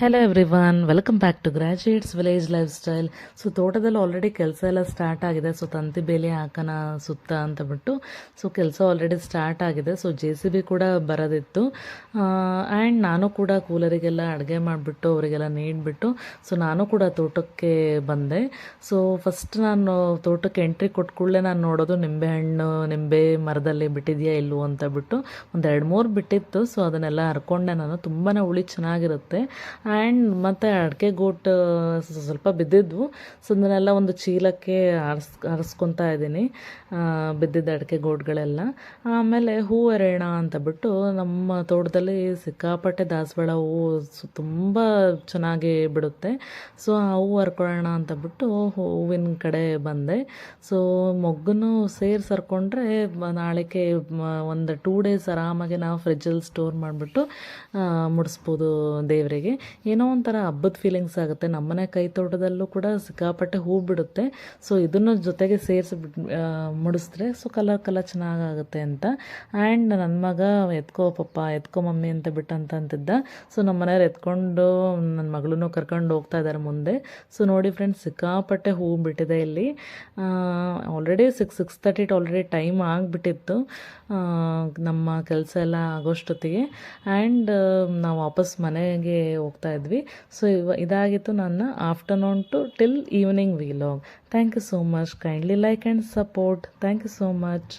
Hello everyone welcome back to graduates village lifestyle so ತೋಟದಲ್ಲಿ already ಕೆಲಸ ಎಲ್ಲ start ಆಗಿದೆ. ಸೊ ತಂತಿ ಬೇಲಿ ಹಾಕೋಣ ಸುತ್ತ ಅಂತ ಬಿಟ್ಟು ಸೊ ಕೆಲಸ ಆಲ್ರೆಡಿ ಸ್ಟಾರ್ಟ್ ಆಗಿದೆ. ಸೊ ಜೆ ಸಿ ಬಿ ಕೂಡ ಬರೋದಿತ್ತು. ಆ್ಯಂಡ್ ನಾನು ಕೂಡ ಕೂಲರಿಗೆಲ್ಲ ಅಡುಗೆ ಮಾಡಿಬಿಟ್ಟು, ಅವರಿಗೆಲ್ಲ ನೀಡಿಬಿಟ್ಟು ಸೊ ನಾನು ಕೂಡ ತೋಟಕ್ಕೆ ಬಂದೆ. ಸೊ ಫಸ್ಟ್ ನಾನು ತೋಟಕ್ಕೆ ಎಂಟ್ರಿ ಕೊಟ್ಟ ಕೂಡಲೇ ನಾನು ನೋಡೋದು ನಿಂಬೆ ಹಣ್ಣು, ನಿಂಬೆ ಮರದಲ್ಲಿ ಬಿಟ್ಟಿದೆಯಾ ಇಲ್ಲವೋ ಅಂತ ಬಿಟ್ಟು, ಒಂದು ಎರಡು ಮೂರು ಬಿಟ್ಟಿತ್ತು. ಸೊ ಅದನ್ನೆಲ್ಲ ಹರ್ಕೊಂಡೆ ನಾನು. ತುಂಬಾ ಹುಳಿ ಚೆನ್ನಾಗಿರುತ್ತೆ. ಆ್ಯಂಡ್ ಮತ್ತು ಅಡಿಕೆ ಗೋಟ್ ಸ್ವಲ್ಪ ಬಿದ್ದಿದ್ವು. ಸೊ ಅದನ್ನೆಲ್ಲ ಒಂದು ಚೀಲಕ್ಕೆ ಆರಿಸ್, ಆರಿಸ್ಕೊತಾ ಇದ್ದೀನಿ. ಬಿದ್ದಿದ್ದ ಅಡಿಕೆ ಗೋಟ್ಗಳೆಲ್ಲ. ಆಮೇಲೆ ಹೂ ಎರೆಯೋಣ ಅಂತ ಬಿಟ್ಟು ನಮ್ಮ ತೋಟದಲ್ಲಿ ಸಿಕ್ಕಾಪಟ್ಟೆ ದಾಸವಾಳ ಹೂವು ಸು, ತುಂಬ ಚೆನ್ನಾಗಿ ಬಿಡುತ್ತೆ. ಸೊ ಆ ಹೂವು ಹರ್ಕೊಳ್ಳೋಣ ಅಂತ ಬಿಟ್ಟು ಹೂವಿನ ಕಡೆ ಬಂದೆ. ಸೊ ಮೊಗ್ಗನ್ನು ಸೇರಿ ಹರ್ಕೊಂಡ್ರೆ ನಾಳೆಗೆ ಒಂದು ಟೂ ಡೇಸ್ ಆರಾಮಾಗಿ ನಾವು ಫ್ರಿಜ್ಜಲ್ಲಿ ಸ್ಟೋರ್ ಮಾಡಿಬಿಟ್ಟು ಮುಡಿಸ್ಬೋದು ದೇವರಿಗೆ. ಏನೋ ಒಂಥರ ಹಬ್ಬದ ಫೀಲಿಂಗ್ಸ್ ಆಗುತ್ತೆ. ನಮ್ಮನೆ ಕೈ ತೋಟದಲ್ಲೂ ಕೂಡ ಸಿಕ್ಕಾಪಟ್ಟೆ ಹೂ ಬಿಡುತ್ತೆ. ಸೊ ಇದನ್ನು ಜೊತೆಗೆ ಸೇರಿಸಿ ಮುಡಿಸಿದ್ರೆ ಸೊ ಕಲರ್ ಕಲರ್ ಚೆನ್ನಾಗಾಗುತ್ತೆ ಅಂತ. ಆ್ಯಂಡ್ ನನ್ನ ಮಗ ಎತ್ಕೋ ಪಪ್ಪ, ಎತ್ಕೋ ಮಮ್ಮಿ ಅಂತ ಬಿಟ್ಟು ಅಂತ ಅಂತಿದ್ದ. ಸೊ ನಮ್ಮ ಮನೆಯವ್ರು ಎತ್ಕೊಂಡು ನನ್ನ ಮಗಳನ್ನೂ ಕರ್ಕೊಂಡು ಹೋಗ್ತಾ ಇದ್ದಾರೆ ಮುಂದೆ. ಸೊ ನೋಡಿ ಫ್ರೆಂಡ್ಸ್ ಸಿಕ್ಕಾಪಟ್ಟೆ ಹೂ ಬಿಟ್ಟಿದೆ ಇಲ್ಲಿ. Already six six thirty already time ಆಗಿಬಿಟ್ಟಿತ್ತು. ನಮ್ಮ ಕೆಲಸ ಎಲ್ಲ ಆಗೋಷ್ಟೊತ್ತಿಗೆ. ಆ್ಯಂಡ್ ನಾವು ವಾಪಸ್ ಮನೆಗೆ ಹೋಗ್ತಾ ಇದ್ವಿ. ಸೊ ಇವ ಇದಾಗಿತ್ತು ನನ್ನ afternoon to till evening vlog thank you so much kindly like and support thank you so much